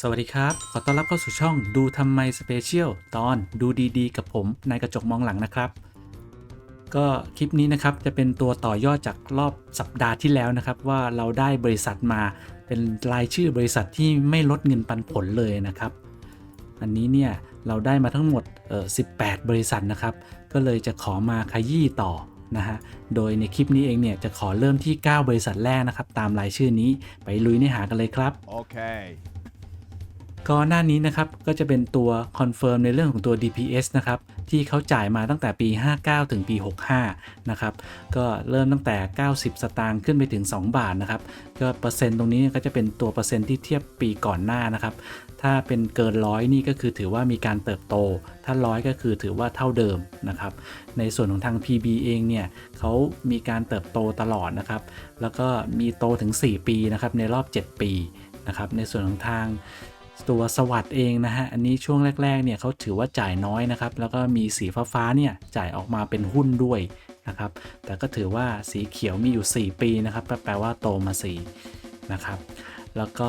สวัสดีครับ ขอต้อนรับเข้าสู่ช่องดูทำไมสเปเชียลตอนดูดีๆ กับผมนายกระจกมองหลังนะครับ ก็คลิปนี้นะครับจะเป็นตัวต่อยอดจากรอบสัปดาห์ที่แล้วนะครับ ว่าเราได้บริษัทมาเป็นรายชื่อบริษัทที่ไม่ลดเงินปันผลเลยนะครับ อันนี้เนี่ยเราได้มาทั้งหมดเออ18 บริษัทนะครับ ก็เลยจะขอมาขยี้ต่อนะฮะ โดยในคลิปนี้เองเนี่ยจะขอเริ่มที่ 9 บริษัทแรกนะครับ ตามรายชื่อนี้ไปลุยเนื้อหากันเลยครับ Okay. ก็หน้านี้นะครับก็จะเป็นตัวคอนเฟิร์มในเรื่องของตัว DPS นะครับที่เขาจ่ายมาตั้งแต่ปี 59 ถึงปี 65 นะครับก็เริ่มตั้งแต่ 90 สตางค์ขึ้นไปถึง 2 บาทนะครับก็เปอร์เซ็นต์ตรงนี้ก็จะเป็นตัวเปอร์เซ็นต์ที่เทียบปีก่อนหน้านะครับถ้าเป็นเกินร้อยนี่ก็คือถือว่ามีการเติบโต ถ้าร้อยก็คือถือว่าเท่าเดิมนะครับ ในส่วนของทาง PB เองเนี่ยเขามีการเติบโตตลอดนะครับ แล้วก็มีโตถึง 4 ปีนะครับในรอบ 7 ปีนะครับ ในส่วนของทาง ตัวสวัสด์เองนะฮะ อันนี้ช่วงแรก ๆ เนี่ยเขาถือว่าจ่ายน้อยนะครับ แล้วก็มีสีฟ้าๆเนี่ยจ่ายออกมาเป็นหุ้นด้วยนะครับ แต่ก็ถือว่าสีเขียวมีอยู่ 4 ปีนะครับ แปลว่าโตมา4นะครับ แล้วก็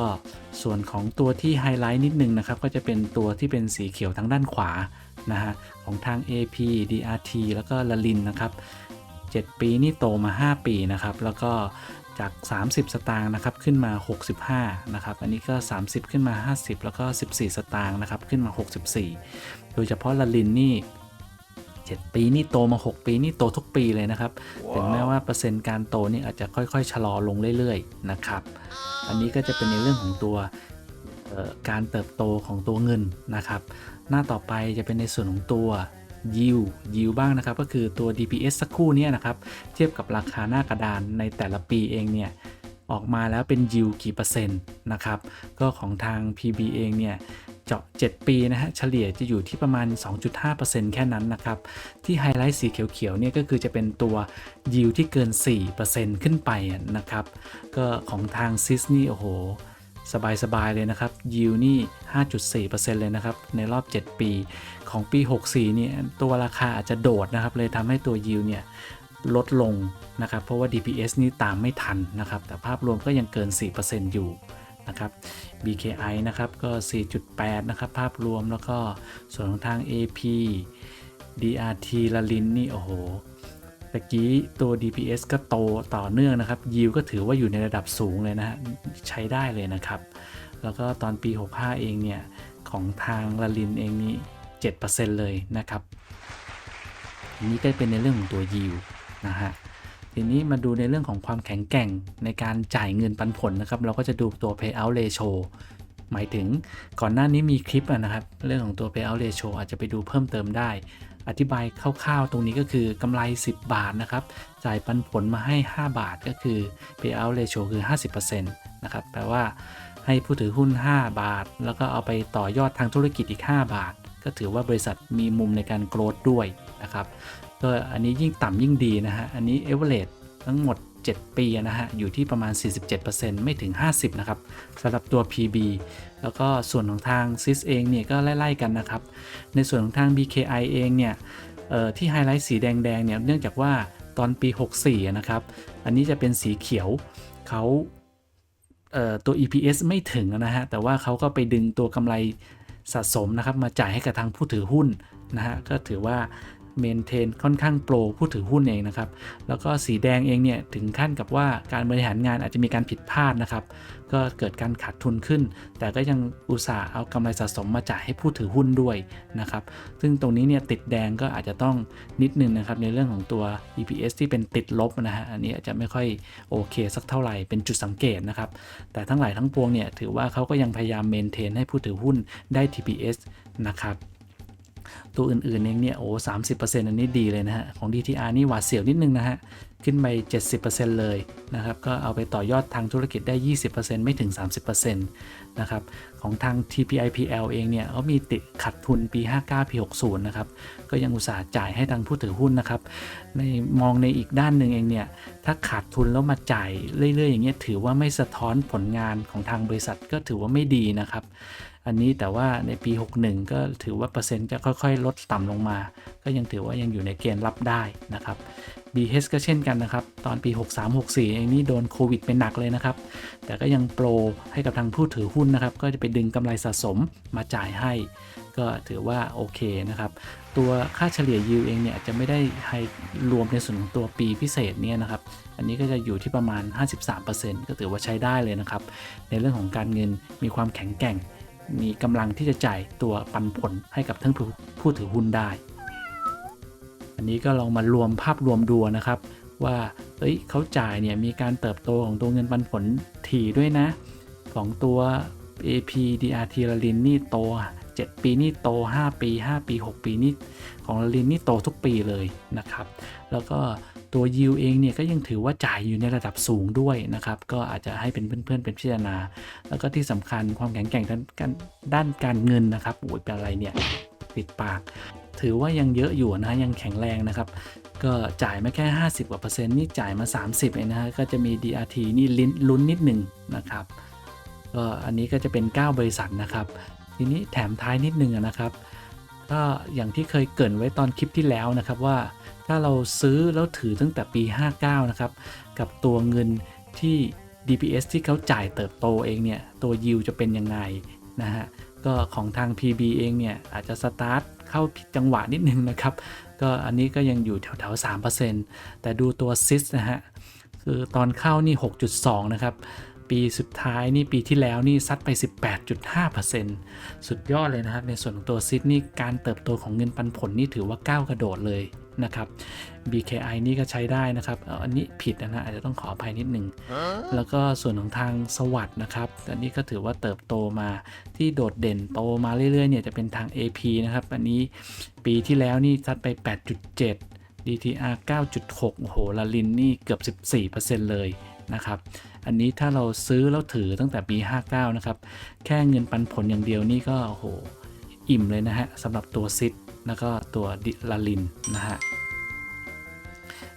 ส่วนของตัวที่ไฮไลท์นิดนึงนะครับ ก็จะเป็นตัวที่เป็นสีเขียวทางด้านขวานะฮะของทาง AP DRT แล้วก็ลลินนะครับ 7 ปีนี่โตมา 5 ปีนะครับ แล้วก็ จาก 30 สตางค์นะครับขึ้นมา 65 นะครับ อันนี้ก็ 30 ขึ้นมา 50 แล้วก็ 14 สตางค์นะครับขึ้นมา 64 โดยเฉพาะละลินนี่ 7 ปีนี่โตมา 6 ปีนี่โตทุกปีเลยนะครับถึงแม้ว่าเปอร์เซ็นต์การโตนี่อาจจะค่อยๆ ชะลอลงเรื่อยๆ นะครับ อันนี้ก็จะเป็นในเรื่องของตัวเอ่อการเติบโตของตัวเงินนะครับ หน้าต่อไปจะเป็นในส่วนของตัว yield yield บ้างนะครับ ก็คือตัว DPS สักครู่นี้นะครับ เทียบกับราคาหน้ากระดานในแต่ละปีเองเนี่ย ออกมาแล้วเป็น yield กี่เปอร์เซ็นต์นะครับ ก็ของทาง PB เองเนี่ยเจาะ 7 ปีนะฮะ เฉลี่ยจะอยู่ที่ประมาณ 2.5%แค่นั้นนะครับ ที่ไฮไลท์สีเขียวๆเนี่ยก็คือจะเป็นตัว yield ที่เกิน 4%ขึ้นไปนะครับ ก็ของทางซิสนี่โอ้โห สบายๆเลยนะครับยิวนี่ 5.4%เลยนะครับ ในรอบ 7 ปีของปี 64 เนี่ย ตัวราคาอาจจะโดดนะครับ เลยทำให้ตัวยิวเนี่ยลดลงนะครับ เพราะว่า DPS นี่ตามไม่ทันนะครับ แต่ภาพรวมก็ยังเกิน 4%อยู่นะครับ BKI นะครับก็ 4.8 นะครับ ภาพรวมแล้วก็ส่วนของทาง AP DRT ละลินนี่ โอ้โห ตะกี้ตัว DPS ก็โตต่อเนื่องนะครับยิวก็ถือว่าอยู่ในระดับสูงเลยนะ ใช้ได้เลยนะครับ แล้วก็ตอนปี 65 เองเนี่ย ของทางลาลินเองนี่7%เลยนะครับอันนี้ก็เป็นในเรื่องของตัวยิวนะฮะทีนี้มาดูในเรื่องของความแข็งแกร่งในการจ่ายเงินปันผลนะครับ เราก็จะดูตัว payout ratio หมายถึงก่อนหน้านี้มีคลิปนะครับ เรื่องของตัว payout ratio อาจจะไปดูเพิ่มเติมได้ อธิบายคร่าวๆ ตรงนี้ก็คือกำไร 10 บาทนะครับ จ่ายปันผลมาให้ 5 บาทก็คือ payout ratio คือ 50%นะครับแปลว่าให้ผู้ถือหุ้น 5 บาท แล้วก็เอาไปต่อยอดทางธุรกิจอีก 5 บาท ก็ถือว่าบริษัทมีมุมในการโกรดด้วยนะครับก็อันนี้ยิ่งต่ำยิ่งดีนะฮะอันนี้ average ทั้งหมด 7 ปีนะฮะ อยู่ที่ประมาณ 47%ไม่ถึง 50 นะครับสำหรับตัว PB แล้วก็ส่วนของทาง CIS เองเนี่ยก็ไล่ ๆ กันนะครับ ในส่วนของทาง BKI เองเนี่ยที่ไฮไลท์สีแดง ๆ เนี่ย เนื่องจากว่าตอนปี 64 นะครับ อันนี้จะเป็นสีเขียวเขาเตัว EPS ไม่ถึงนะฮะ แต่ว่าเขาก็ไปดึงตัวกำไรสะสมนะครับมาจ่ายให้กับทางผู้ถือหุ้นนะฮะก็ถือว่า เมนเทนค่อนข้างโปรผู้ถือหุ้นเองนะครับ แล้วก็สีแดงเองเนี่ยถึงขั้นกับว่าการบริหารงานอาจจะมีการผิดพลาดนะครับ ก็เกิดการขาดทุนขึ้น แต่ก็ยังอุตส่าห์เอากำไรสะสมมาจ่ายให้ผู้ถือหุ้นด้วยนะครับ ซึ่งตรงนี้เนี่ยติดแดงก็อาจจะต้องนิดนึงนะครับในเรื่องของตัว EPS ที่เป็นติดลบนะฮะ อันนี้อาจจะไม่ค่อยโอเคสักเท่าไหร่ เป็นจุดสังเกตนะครับ แต่ทั้งหลายทั้งปวงเนี่ยถือว่าเขาก็ยังพยายามเมนเทนให้ผู้ถือหุ้นได้ TPS นะครับ ตัวอื่นๆเองเนี่ยโอ้สามสิบเปอร์เซ็นต์อันนี้ดีเลยนะฮะ ของ DTR นี่หวาดเสียวนิดนึงนะฮะ ขึ้นไป 70%เลยนะครับ ก็เอาไปต่อยอดทางธุรกิจได้ 20%ไม่ถึง 30%นะครับ ของทาง TPIPL เองเนี่ยเขามีติดขัดทุนปี 59 ปี 60 นะครับ ก็ยังอุตสาห์จ่ายให้ทางผู้ถือหุ้นนะครับ ในมองในอีกด้านหนึ่งเองเนี่ย ถ้าขาดทุนแล้วมาจ่ายเรื่อยๆ อย่างเงี้ยถือว่าไม่สะท้อนผลงานของทางบริษัทก็ถือว่าไม่ดีนะครับ อันนี้แต่ว่าในปี 61 ก็ถือว่าเปอร์เซ็นต์จะค่อยๆ ลดต่ำลงมา ก็ยังถือว่ายังอยู่ในเกณฑ์รับได้นะครับ BH ก็เช่นกันนะครับ ตอนปี 63-64เองนี่โดนโควิดเป็นหนักเลยนะครับ แต่ก็ยังโปรให้กับทางผู้ถือหุ้นนะครับ ก็จะไปดึงกำไรสะสมมาจ่ายให้ ก็ถือว่าโอเคนะครับ ตัวค่าเฉลี่ยยิวเองเนี่ยจะไม่ได้ให้รวมในส่วนของตัวปีพิเศษเนี่ยนะครับ อันนี้ก็จะอยู่ที่ประมาณ 53%ก็ถือว่าใช้ได้เลยนะครับ ในเรื่องของการเงินมีความแข็งแกร่ง มีกำลังที่จะจ่ายตัวปันผลให้กับทั้งผู้ผู้ถือหุ้นได้ อันนี้ก็ลองมารวมภาพรวมดูนะครับ ว่าเอ้ยเขาจ่ายเนี่ยมีการเติบโตของตัวเงินปันผลถี่ด้วยนะ ของตัว AP DRT ลลินนี่โต 7 ปีนี่โต 5 ปี 5 ปี 6 ปีนี่ของลลินนี่โตทุกปีเลยนะครับ แล้วก็ตัวยิวเองเนี่ยก็ยังถือว่าจ่ายอยู่ในระดับสูงด้วยนะครับ ก็อาจจะให้เป็นเพื่อนๆเป็นพิจารณา แล้วก็ที่สำคัญความแข็งแกร่งด้านการด้านการเงินนะครับโอ้ยเป็นอะไรเนี่ยปิดปาก ถือว่ายังเยอะอยู่นะยังแข็งแรงนะครับก็จ่ายมาแค่ 50กว่าเปอร์เซ็นต์นี่จ่ายมา 30เองนะฮะก็จะมี DRT นี่ลิ้นลุ้นนิดหนึ่งนะครับก็อันนี้ก็จะเป็น 9 บริษัทนะครับ ทีนี้แถมท้ายนิดนึงนะครับก็อย่างที่เคยเกรินไว้ตอนคลิปที่แล้วนะครับว่าถ้าเราซื้อแล้วถือตั้งแต่ปี 59 นะครับ กับตัวเงินที่ DPS ที่เขาจ่ายเติบโตเองเนี่ย ตัวยิวจะเป็นยังไงนะฮะ ก็ของทาง PB เองเนี่ย อาจจะสตาร์ทเข้าผิดจังหวะนิดนึงนะครับ ก็อันนี้ก็ยังอยู่แถวๆ 3%แต่ดูตัวซิสนะฮะ คือตอนเข้านี่ 6.2 นะครับ ปีสุดท้ายนี่ปีที่แล้วนี่ซัดไป 18.5%สุดยอดเลยนะครับ ในส่วนของตัวซิดนี่การเติบโตของเงินปันผลนี่ถือว่าก้าวกระโดดเลยนะครับ BKI นี่ก็ใช้ได้นะครับ อันนี้ผิดนะฮะอาจจะต้องขออภัยนิดหนึ่ง แล้วก็ส่วนของทางสวัสด์นะครับ อันนี้ก็ถือว่าเติบโตมาที่โดดเด่นโตมาเรื่อยๆเนี่ยจะเป็นทาง AP นะครับ อันนี้ปีที่แล้วนี่ซัดไป 8.7 DTR 9.6 โอ้โหลาลินนี่เกือบ 14%เลยนะครับ อันนี้ถ้าเราซื้อแล้วถือตั้งแต่ปี 59 นะครับ แค่เงินปันผลอย่างเดียวนี่ก็โอ้โห อิ่มเลยนะฮะสำหรับตัวซิดแล้วก็ตัวดิลาลินนะฮะ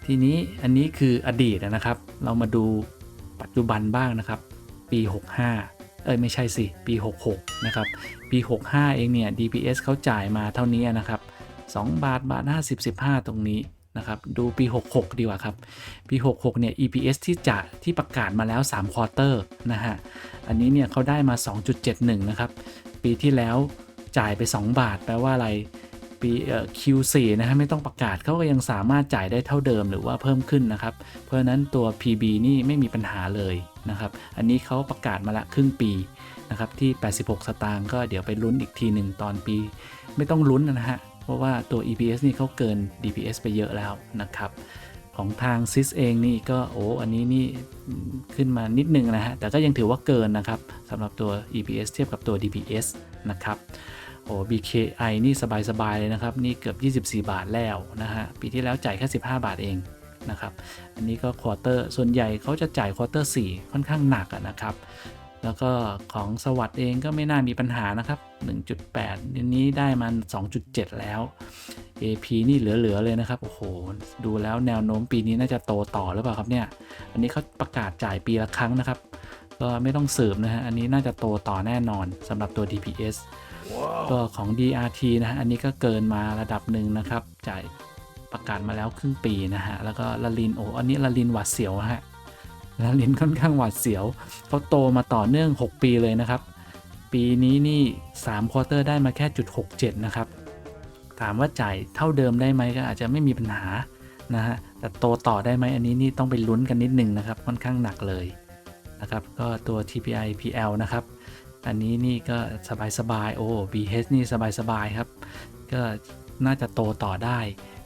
ทีนี้อันนี้คืออดีตนะครับ เรามาดูปัจจุบันบ้างนะครับ ปี 65 เอ้ยไม่ใช่สิ ปี 66 นะครับ ปี 65 เองเนี่ย DPS เขาจ่ายมาเท่านี้นะครับ 2 บาทบาท 50 15 ตรงนี้ นะครับดูปี 66 ดีกว่าครับ ปี 66 เนี่ย EPS ที่จะที่ประกาศมาแล้ว3ควอเตอร์นะฮะ อันนี้เนี่ยเขาได้มา 2.71 นะครับ ปีที่แล้วจ่ายไป 2 บาท แปลว่าอะไรปีเอ่อ Q4 นะฮะไม่ต้องประกาศเขาก็ยังสามารถจ่ายได้เท่าเดิมหรือว่าเพิ่มขึ้นนะครับ เพราะฉะนั้นตัว PB นี่ไม่มีปัญหาเลยนะครับ อันนี้เขาประกาศมาละครึ่งปีนะครับที่ 86 สตางค์ก็เดี๋ยวไปลุ้นอีกทีหนึ่งตอนปี ไม่ต้องลุ้นนะฮะ เพราะว่าตัว EPS นี่เขาเกิน DPS ไปเยอะแล้วนะครับ ของทาง SIS เองนี่ก็โอ้อันนี้นี่ขึ้นมานิดนึงนะฮะ แต่ก็ยังถือว่าเกินนะครับสำหรับตัว EPS เทียบกับตัว DPS นะครับโอ้ BKI นี่สบาย ๆ เลยนะครับ นี่เกือบ 24 บาทแล้วนะฮะ ปีที่แล้วจ่ายแค่ 15 บาทเองนะครับ อันนี้ก็ควอเตอร์ ส่วนใหญ่เขาจะจ่ายควอเตอร์4ค่อนข้างหนักะนะครับ แล้วก็ของสวัสด์เองก็ไม่น่ามีปัญหานะครับ 1.8ทีนี้ได้มัน 2.7 แล้ว AP นี่เหลือ ๆ เลยนะครับ โอ้โห ดูแล้วแนวโน้มปีนี้น่าจะโตต่อหรือเปล่าครับเนี่ย อันนี้เขาประกาศจ่ายปีละครั้งนะครับ ก็ไม่ต้องสืบนะฮะ อันนี้น่าจะโตต่อแน่นอนสำหรับตัว DPS ก็ของ DRT นะฮะ อันนี้ก็เกินมาระดับหนึ่งนะครับ จ่ายประกาศมาแล้วครึ่งปีนะฮะ แล้วก็ลาลินโอ้อันนี้ลาลินหวาดเสียวฮะ ลาลินค่อนข้างหวาดเสียวเขาโตมาต่อเนื่อง 6 ปีเลยนะครับ ปีนี้นี่3ควอเตอร์ได้มาแค่จุด67 นะครับ ถามว่าจ่ายเท่าเดิมได้ไหมก็อาจจะไม่มีปัญหานะฮะแต่โตต่อได้ไหมอันนี้นี่ต้องไปลุ้นกันนิดนึงนะครับ ค่อนข้างหนักเลยนะครับ ก็ตัว TPI PL นะครับ อันนี้นี่ก็สบายๆโอ้ BH นี่สบายๆครับ ก็น่าจะโตต่อได้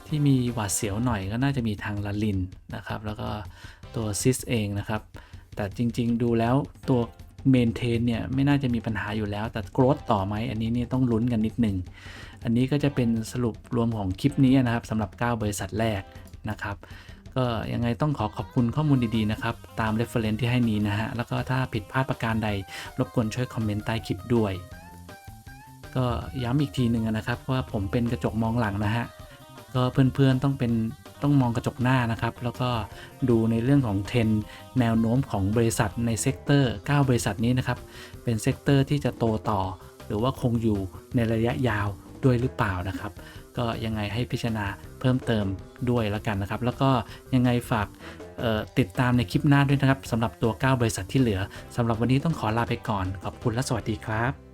ที่มีหวาดเสียวหน่อยก็น่าจะมีทางลาลินนะครับ แล้วก็ ตัวซิสเองนะครับ แต่จริงๆ ดูแล้วตัวเมนเทนเนี่ยไม่น่าจะมีปัญหาอยู่แล้ว แต่โกรธต่อไหมอันนี้เนี่ยต้องลุ้นกันนิดหนึ่ง อันนี้ก็จะเป็นสรุปรวมของคลิปนี้นะครับสำหรับ 9 บริษัทแรกนะครับก็ยังไงต้องขอขอบคุณข้อมูลดีๆนะครับ ตาม reference ที่ให้นี้นะฮะ แล้วก็ถ้าผิดพลาดประการใด รบกวนช่วยคอมเมนต์ใต้คลิปด้วย ก็ย้ำอีกทีหนึ่งนะครับว่าผมเป็นกระจกมองหลังนะฮะ ก็เพื่อนๆต้องเป็น ต้องมองกระจกหน้านะครับ แล้วก็ดูในเรื่องของเทรนแนวโน้มของบริษัทในเซกเตอร์ 9 บริษัทนี้นะครับ เป็นเซกเตอร์ที่จะโตต่อ หรือว่าคงอยู่ในระยะยาวด้วยหรือเปล่านะครับ ก็ยังไงให้พิจารณาเพิ่มเติมด้วยแล้วกันนะครับ แล้วก็ยังไงฝากติดตามในคลิปหน้าด้วยนะครับสำหรับตัว 9 บริษัทที่เหลือสำหรับวันนี้ต้องขอลาไปก่อน ขอบคุณและสวัสดีครับ